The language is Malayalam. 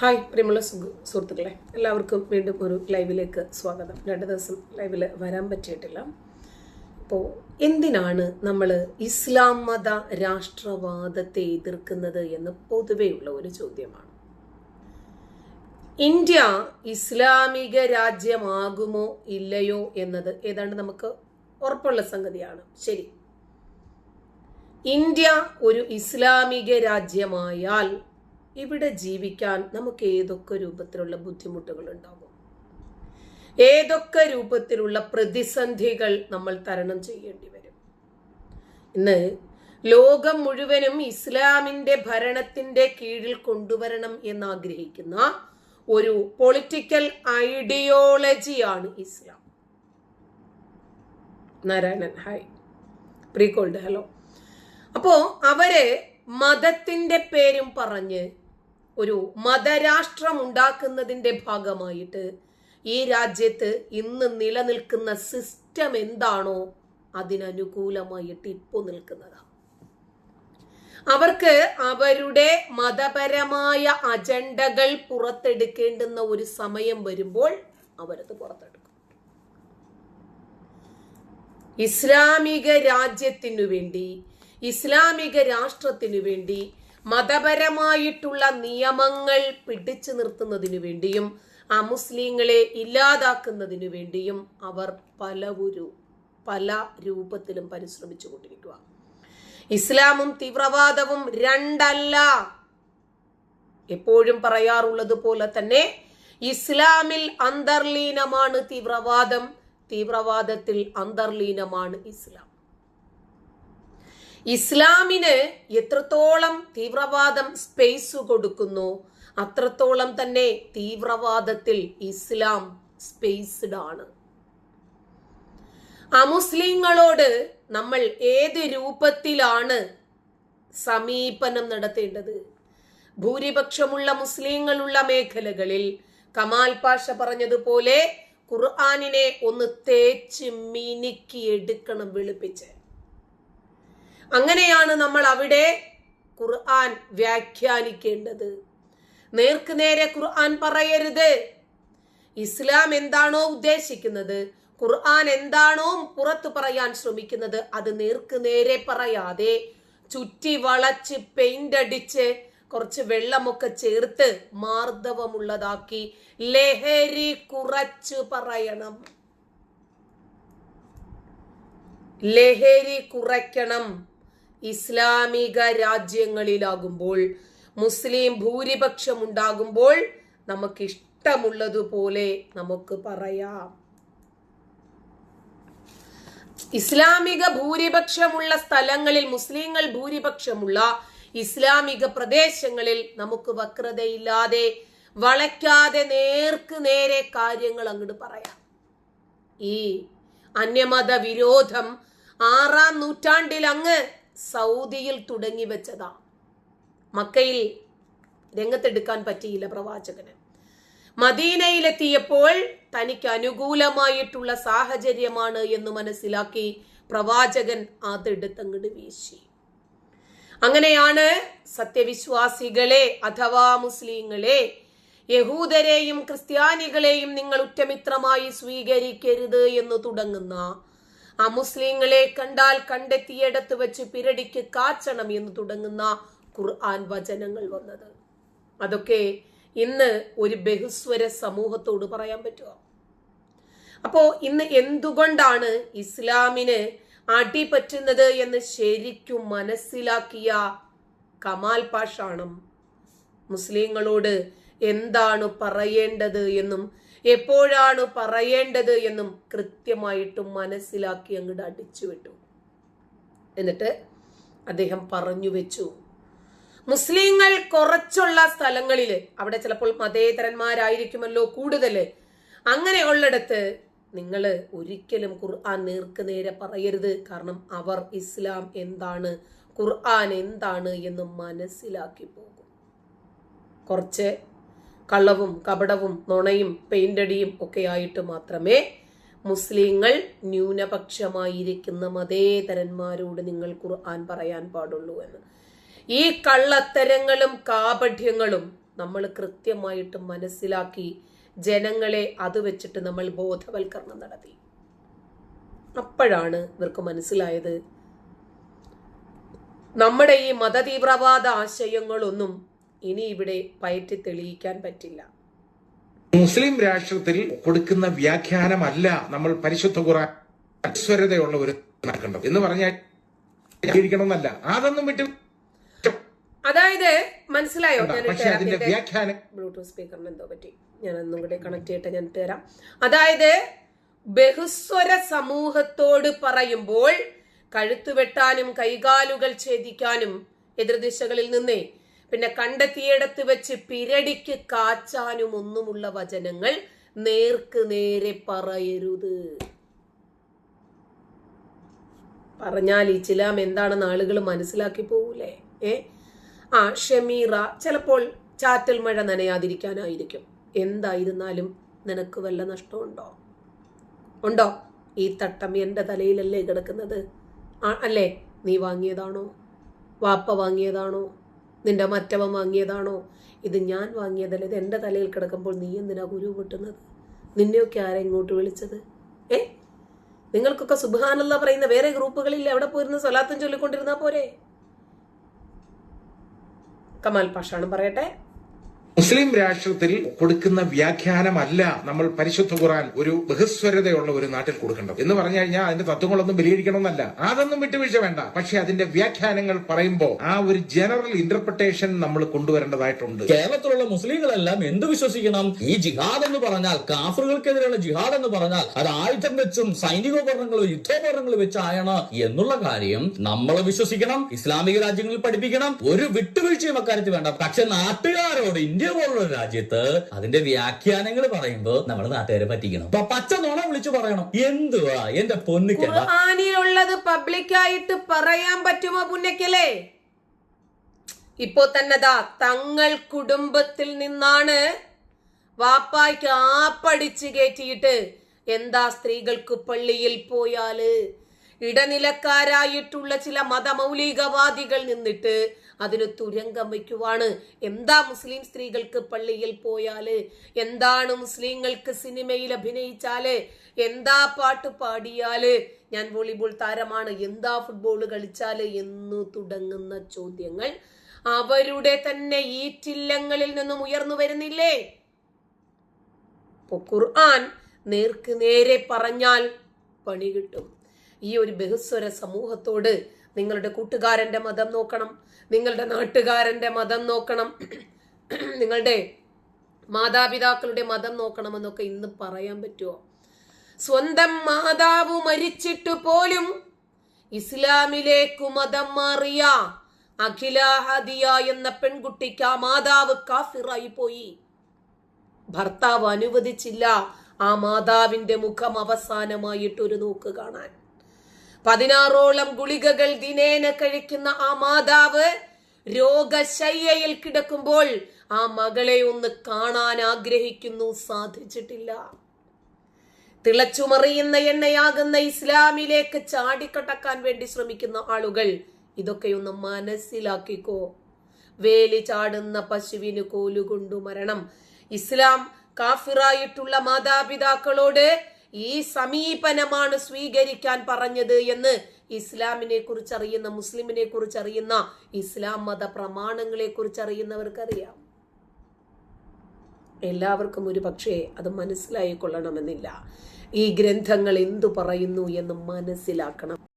ഹായ് പ്രിയമുള്ള സുഹൃത്തുക്കളെ എല്ലാവർക്കും വീണ്ടും ഒരു ലൈവിലേക്ക് സ്വാഗതം. രണ്ട് ദിവസം ലൈവിൽ വരാൻ പറ്റിയിട്ടില്ല. അപ്പോൾ എന്തിനാണ് നമ്മൾ ഇസ്ലാം മത രാഷ്ട്രവാദത്തെ എതിർക്കുന്നത് എന്ന് പൊതുവെയുള്ള ഒരു ചോദ്യമാണ്. ഇന്ത്യ ഇസ്ലാമിക രാജ്യമാകുമോ ഇല്ലയോ എന്നത് ഏതാണ്ട് നമുക്ക് ഉറപ്പുള്ള സംഗതിയാണ്. ശരി. ഇന്ത്യ ഒരു ഇസ്ലാമിക രാജ്യമായാൽ ഇവിടെ ജീവിക്കാൻ നമുക്ക് ഏതൊക്കെ രൂപത്തിലുള്ള ബുദ്ധിമുട്ടുകൾ ഉണ്ടാകും? ഏതൊക്കെ രൂപത്തിലുള്ള പ്രതിസന്ധികൾ നമ്മൾ തരണം ചെയ്യേണ്ടി വരും? ഇന്ന് ലോകം മുഴുവനും ഇസ്ലാമിന്റെ ഭരണത്തിന്റെ കീഴിൽ കൊണ്ടുവരണം എന്നാഗ്രഹിക്കുന്ന ഒരു പൊളിറ്റിക്കൽ ഐഡിയോളജിയാണ് ഇസ്ലാം. നാരായണൻ ഹായ് പ്രീകോൾഡ് ഹലോ അപ്പോ അവർ മതത്തിന്റെ പേരും പറഞ്ഞ് ഒരു മതരാഷ്ട്രം ഉണ്ടാക്കുന്നതിന്റെ ഭാഗമായിട്ട് ഈ രാജ്യത്ത് ഇന്ന് നിലനിൽക്കുന്ന സിസ്റ്റം എന്താണോ അതിനനുകൂലമായിട്ട് ഇപ്പോൾ നിൽക്കുന്നതാണ് അവർക്ക് അവരുടെ മതപരമായ അജണ്ടകൾ പുറത്തെടുക്കേണ്ടുന്ന ഒരു സമയം വരുമ്പോൾ അവരത് പുറത്തെടുക്കും. ഇസ്ലാമിക രാജ്യത്തിനു വേണ്ടി ഇസ്ലാമിക രാഷ്ട്രത്തിനു വേണ്ടി മതപരമായിട്ടുള്ള നിയമങ്ങൾ പിടിച്ചു നിർത്തുന്നതിനു വേണ്ടിയും ആ മുസ്ലിങ്ങളെ ഇല്ലാതാക്കുന്നതിനു വേണ്ടിയും അവർ പലവുരു പല രൂപത്തിലും പരിശ്രമിച്ചു കൊണ്ടിരിക്കുക ഇസ്ലാമും തീവ്രവാദവും രണ്ടല്ല. എപ്പോഴും പറയാറുള്ളത് പോലെ തന്നെ ഇസ്ലാമിൽ അന്തർലീനമാണ് തീവ്രവാദം തീവ്രവാദത്തിൽ അന്തർലീനമാണ് ഇസ്ലാം. ഇസ്ലാമിന് എത്രത്തോളം തീവ്രവാദം സ്പേസ് കൊടുക്കുന്നു അത്രത്തോളം തന്നെ തീവ്രവാദത്തിൽ ഇസ്ലാം സ്പേസ്ഡ് ആണ്. അമുസ്ലിങ്ങളോട് നമ്മൾ ഏത് രൂപത്തിലാണ് സമീപനം നടത്തേണ്ടത്? ഭൂരിപക്ഷമുള്ള മുസ്ലിങ്ങളുള്ള മേഖലകളിൽ കമാൽ പാഷ പറഞ്ഞതുപോലെ ഖുർആാനിനെ ഒന്ന് തേച്ച് മിനുക്കി എടുക്കണം വെളുപ്പിച്ച്. അങ്ങനെയാണ് നമ്മൾ അവിടെ ഖുർആൻ വ്യാഖ്യാനിക്കേണ്ടത്. നേർക്ക് നേരെ ഖുർആൻ പറയരുത്. ഇസ്ലാം എന്താണോ ഉദ്ദേശിക്കുന്നത് ഖുർആൻ എന്താണോ പുറത്തു പറയാൻ ശ്രമിക്കുന്നത് അത് നേർക്ക് നേരെ പറയാതെ ചുറ്റി വളച്ച് പെയിന്റ് അടിച്ച് കുറച്ച് വെള്ളമൊക്കെ ചേർത്ത് മാർദ്ദവമുള്ളതാക്കി ലഹരി കുറച്ച് പറയണം. ലഹരി കുറയ്ക്കണം. ഇസ്ലാമിക രാജ്യങ്ങളിലാകുമ്പോൾ മുസ്ലിം ഭൂരിപക്ഷം ഉണ്ടാകുമ്പോൾ നമുക്ക് ഇഷ്ടമുള്ളതുപോലെ നമുക്ക് പറയാം. ഇസ്ലാമിക ഭൂരിപക്ഷമുള്ള സ്ഥലങ്ങളിൽ മുസ്ലിങ്ങൾ ഭൂരിപക്ഷമുള്ള ഇസ്ലാമിക പ്രദേശങ്ങളിൽ നമുക്ക് വക്രതയില്ലാതെ വളയ്ക്കാതെ നേർക്ക് നേരെ കാര്യങ്ങൾ അങ്ങോട്ട് പറയാം. ഈ അന്യമത വിരോധം ആറാം നൂറ്റാണ്ടിൽ അങ്ങ് സൗദിയിൽ തുടങ്ങി വെച്ചതാ. മക്കയിൽ രംഗത്തെടുക്കാൻ പറ്റിയില്ല പ്രവാചകന്. മദീനയിലെത്തിയപ്പോൾ തനിക്ക് അനുകൂലമായിട്ടുള്ള സാഹചര്യമാണ് എന്ന് മനസ്സിലാക്കി പ്രവാചകൻ അതെടുത്തങ്ങട് വീശി. അങ്ങനെയാണ് സത്യവിശ്വാസികളെ അഥവാ മുസ്ലിങ്ങളെ യഹൂദരെയും ക്രിസ്ത്യാനികളെയും നിങ്ങൾ ഉറ്റമിത്രമായി സ്വീകരിക്കരുത് എന്ന് തുടങ്ങുന്ന ആ മുസ്ലിങ്ങളെ കണ്ടാൽ കണ്ടെത്തിയിടത്ത് വെച്ച് പിരടിക്ക് കാച്ചണം എന്ന് തുടങ്ങുന്ന ഖുർആൻ വചനങ്ങൾ വന്നത്. അതൊക്കെ ഇന്ന് ഒരു ബഹുസ്വര സമൂഹത്തോട് പറയാൻ പറ്റുമോ അപ്പോ ഇന്ന് എന്തുകൊണ്ടാണ് ഇസ്ലാമിന് അടിപറ്റുന്നത് എന്ന് ശരിക്കും മനസ്സിലാക്കിയ കമാൽ പാഷാണം? മുസ്ലിങ്ങളോട് എന്താണ് പറയേണ്ടത് എന്നും എപ്പോഴാണ് പറയേണ്ടത് എന്നും കൃത്യമായിട്ടും മനസ്സിലാക്കി അങ്ങോട്ട് അടിച്ചു വിട്ടു. എന്നിട്ട് അദ്ദേഹം പറഞ്ഞു വെച്ചു മുസ്ലിങ്ങൾ കുറച്ചുള്ള സ്ഥലങ്ങളിൽ അവിടെ ചിലപ്പോൾ മതേതരന്മാരായിരിക്കുമല്ലോ കൂടുതൽ അങ്ങനെയുള്ളിടത്ത് നിങ്ങൾ ഒരിക്കലും ഖുർആൻ നേർക്ക് നേരെ പറയരുത്. കാരണം അവർ ഇസ്ലാം എന്താണ് ഖുർആൻ എന്താണ് എന്ന് മനസ്സിലാക്കി പോകും. കുറച്ച് കള്ളവും കപടവും നുണയും ഒക്കെ ആയിട്ട് മാത്രമേ മുസ്ലിങ്ങൾ ന്യൂനപക്ഷമായിരിക്കുന്ന മതേതരന്മാരോട് നിങ്ങൾ ഖുർആൻ പറയാൻ പാടുള്ളൂ എന്ന്. ഈ കള്ളത്തരങ്ങളും കാപഠ്യങ്ങളും നമ്മൾ കൃത്യമായിട്ട് മനസ്സിലാക്കി ജനങ്ങളെ അത് വെച്ചിട്ട് നമ്മൾ ബോധവൽക്കരണം നടത്തി. അപ്പോഴാണ് ഇവർക്ക് മനസ്സിലായത്. നമ്മുടെ ഈ മതതീവ്രവാദ ആശയങ്ങളൊന്നും ഇനി ഇവിടെ പയറ്റി തെളിയിക്കാൻ പറ്റില്ല. മുസ്ലിം രാഷ്ട്രത്തിൽ കൊടുക്കുന്ന വ്യാഖ്യാനമല്ല നമ്മൾ പരിശുദ്ധ ഖുറാൻ അസ്വരതയുള്ള ഒരു നടക്കേണ്ടത് എന്ന് പറഞ്ഞാൽ അതൊന്നും വിട്ടു അതായത് മനസ്സിലായോ? ഞാൻ ബ്ലൂടൂത്ത് സ്പീക്കറിന് എന്തോ പറ്റി? ഞാൻ ഒന്നും കൂടെ കണക്ട് ചെയ്യട്ടെ ഞാൻ തരാം. അതായത് ബഹുസ്വര സമൂഹത്തോട് പറയുമ്പോൾ കഴുത്തുവെട്ടാനും കൈകാലുകൾ ഛേദിക്കാനും എതിർദിശകളിൽ നിന്നേ പിന്നെ കണ്ടെത്തിയിടത്ത് വെച്ച് പിരടിക്ക് കാച്ചാനും ഒന്നുമുള്ള വചനങ്ങൾ നേർക്ക് നേരെ പറയരുത്. പറഞ്ഞാൽ ഈ ചിലാം എന്താണെന്ന് ആളുകൾ മനസ്സിലാക്കി പോകൂലേ? ഏ? ആ ഷമീറ ചിലപ്പോൾ ചാറ്റൽ മഴ നനയാതിരിക്കാനായിരിക്കും. എന്തായിരുന്നാലും നിനക്ക് വല്ല നഷ്ടമുണ്ടോ? ഉണ്ടോ? ഈ തട്ടം എന്റെ തലയിലല്ലേ കിടക്കുന്നത്? അല്ലേ? നീ വാങ്ങിയതാണോ? വാപ്പ വാങ്ങിയതാണോ? നിന്റെ മറ്റവൻ വാങ്ങിയതാണോ? ഇത് ഞാൻ വാങ്ങിയതല്ല ഇത് എന്റെ തലയിൽ കിടക്കുമ്പോൾ നീ എന്തിനാ കുരു പൊട്ടുന്നത്? നിന്നെയൊക്കെ ആരാ ഇങ്ങോട്ട് വിളിച്ചത്? ഏ? നിങ്ങൾക്കൊക്കെ സുബാനല്ല പറയുന്ന വേറെ ഗ്രൂപ്പുകളിൽ എവിടെ പോയിരുന്ന സ്വലാത്തും ചൊല്ലിക്കൊണ്ടിരുന്നാ പോരെ? കമാൽ പാഷാണ് പറയട്ടെ. മുസ്ലിം രാഷ്ട്രത്തിൽ കൊടുക്കുന്ന വ്യാഖ്യാനമല്ല നമ്മൾ പരിശുദ്ധ ഖുറാൻ ഒരു ബഹുസ്വരതയുള്ള ഒരു നാട്ടിൽ കൊടുക്കേണ്ടത്. എന്ന് പറഞ്ഞു കഴിഞ്ഞാൽ അതിന്റെ തത്വങ്ങളൊന്നും വിലയിരിക്കണമെന്നല്ല. അതൊന്നും വിട്ടുവീഴ്ച വേണ്ട. പക്ഷെ അതിന്റെ വ്യാഖ്യാനങ്ങൾ പറയുമ്പോൾ ആ ഒരു ജനറൽ ഇന്റർപ്രിട്ടേഷൻ നമ്മൾ കൊണ്ടുവരേണ്ടതായിട്ടുണ്ട്. കേരളത്തിലുള്ള മുസ്ലിങ്ങളെല്ലാം എന്ത് വിശ്വസിക്കണം? ഈ ജിഹാദ് എന്ന് പറഞ്ഞാൽ കാഫറുകൾക്കെതിരെയുള്ള ജിഹാദ് എന്ന് പറഞ്ഞാൽ അത് ആയുധം വെച്ചും സൈനികോപകരണങ്ങളും യുദ്ധോപകരണങ്ങളും വെച്ചായാണ് എന്നുള്ള കാര്യം നമ്മൾ വിശ്വസിക്കണം. ഇസ്ലാമിക രാജ്യങ്ങളിൽ പഠിപ്പിക്കണം. ഒരു വിട്ടുവീഴ്ചയും അക്കാര്യത്തിൽ വേണ്ട. പക്ഷെ നാട്ടുകാരോട് ഇന്ത്യ പോലുള്ള രാജ്യത്ത് അതിന്റെ വ്യാഖ്യാനങ്ങൾ പറയുമ്പോൾ നമ്മുടെ നാട്ടുകാരെ പറ്റിക്കണം. അപ്പൊ പച്ച നുണ വിളിച്ചു പറയണം. എന്തുവാ എന്റെ പൊന്നിക്കല്ല പബ്ലിക്കായിട്ട് പറയാൻ പറ്റുമോ പുന്നക്കലേ ഇപ്പോ തന്നെ ദാ തങ്ങൾ കുടുംബത്തിൽ നിന്നാണ് വാപ്പായ്ക്ക് ആപ്പടിച്ച് കയറ്റിയിട്ട് എന്താ സ്ത്രീകൾക്ക് പള്ളിയിൽ പോയാൽ? ഇടനിലക്കാരായിട്ടുള്ള ചില മതമൗലികവാദികൾ നിന്നിട്ട് അതിന് തുരങ്കം വയ്ക്കുവാണ്. എന്താ മുസ്ലിം സ്ത്രീകൾക്ക് പള്ളിയിൽ പോയാൽ? എന്താണ് മുസ്ലിങ്ങൾക്ക് സിനിമയിൽ അഭിനയിച്ചാൽ? എന്താ പാട്ട് പാടിയാൽ? ഞാൻ വോളിബോൾ താരമാണ്. എന്താ ഫുട്ബോൾ കളിച്ചാൽ? എന്നു തുടങ്ങുന്ന ചോദ്യങ്ങൾ അവരുടെ തന്നെ ഈറ്റില്ലങ്ങളിൽ നിന്നും ഉയർന്നു വരുന്നില്ലേ? ഖുർആൻ നേർക്ക് നേരെ പറഞ്ഞാൽ പണി കിട്ടും. ഈ ഒരു ബഹുസ്വര സമൂഹത്തോട് നിങ്ങളുടെ കൂട്ടുകാരന്റെ മതം നോക്കണം നിങ്ങളുടെ നാട്ടുകാരന്റെ മതം നോക്കണം നിങ്ങളുടെ മാതാപിതാക്കളുടെ മതം നോക്കണമെന്നൊക്കെ ഇന്ന് പറയാൻ പറ്റുമോ സ്വന്തം മാതാവ് മരിച്ചിട്ട് പോലും ഇസ്ലാമിലേക്ക് മതം മാറിയ അഖിലാഹദിയ എന്ന പെൺകുട്ടിക്ക് ആ മാതാവ് കാഫിറായി പോയി. ഭർത്താവ് അനുവദിച്ചില്ല ആ മാതാവിന്റെ മുഖം അവസാനമായിട്ട് ഒരു നോക്ക് കാണാൻ. പതിനാറോളം ഗുളികകൾ ദിനേന കഴിക്കുന്ന ആ മാതാവ് രോഗശയ്യയിൽ കിടക്കുമ്പോൾ ആ മകളെ ഒന്ന് കാണാൻ ആഗ്രഹിക്കുന്നു സാധിച്ചിട്ടില്ല. തിളച്ചുമറിയുന്ന എണ്ണയാകുന്ന ഇസ്ലാമിലേക്ക് ചാടിക്കടക്കാൻ വേണ്ടി ശ്രമിക്കുന്ന ആളുകൾ ഇതൊക്കെയൊന്ന് മനസ്സിലാക്കിക്കോ. വേലി ചാടുന്ന പശുവിന് കോലുകൊണ്ടു മരണം. ഇസ്ലാം കാഫിറായിട്ടുള്ള മാതാപിതാക്കളോട് ഈ സമീപനമാണ് സ്വീകരിക്കാൻ പറഞ്ഞത് എന്ന് ഇസ്ലാമിനെ കുറിച്ച് അറിയുന്ന മുസ്ലിമിനെ കുറിച്ച് അറിയുന്ന ഇസ്ലാം മത പ്രമാണങ്ങളെ കുറിച്ച് അറിയുന്നവർക്കറിയാം എല്ലാവർക്കും ഒരു പക്ഷേ അത് മനസ്സിലായിക്കൊള്ളണമെന്നില്ല. ഈ ഗ്രന്ഥങ്ങൾ എന്തു പറയുന്നു എന്ന് മനസ്സിലാക്കണം.